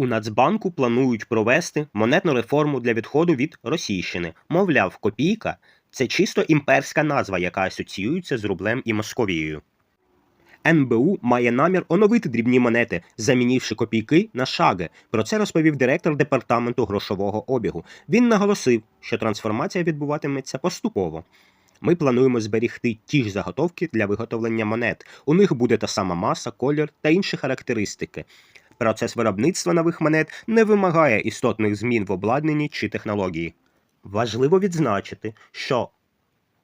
У Нацбанку планують провести монетну реформу для відходу від Російщини. Мовляв, копійка це чисто імперська назва, яка асоціюється з рублем і Московією. НБУ має намір оновити дрібні монети, замінивши копійки на шаги. Про це розповів директор департаменту грошового обігу. Він наголосив, що трансформація відбуватиметься поступово. Ми плануємо зберігти ті ж заготовки для виготовлення монет. У них буде та сама маса, колір та інші характеристики. Процес виробництва нових монет не вимагає істотних змін в обладнанні чи технології. Важливо відзначити, що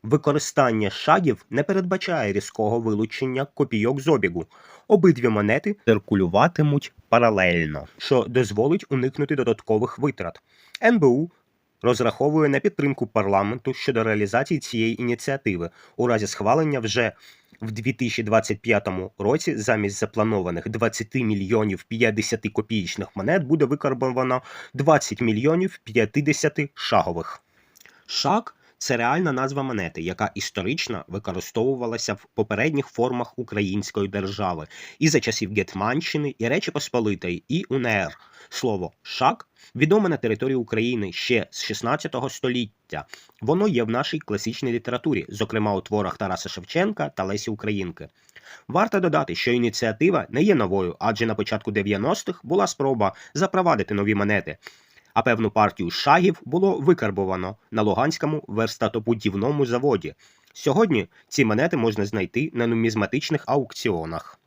використання шагів не передбачає різкого вилучення копійок з обігу. Обидві монети циркулюватимуть паралельно, що дозволить уникнути додаткових витрат. НБУ розраховує на підтримку парламенту щодо реалізації цієї ініціативи у разі схвалення вже в 2025 році замість запланованих 20 мільйонів 50 копійчних монет буде викарбовано 20 мільйонів 50 шагових. Шаг це реальна назва монети, яка історично використовувалася в попередніх формах української держави і за часів Гетманщини, і Речі Посполитої, і УНР. Слово шаг відоме на території України ще з 16 століття. Воно є в нашій класичній літературі, зокрема у творах Тараса Шевченка та Лесі Українки. Варто додати, що ініціатива не є новою, адже на початку 90-х була спроба запровадити нові монети. А певну партію шагів було викарбовано на Луганському верстатобудівному заводі. Сьогодні ці монети можна знайти на нумізматичних аукціонах.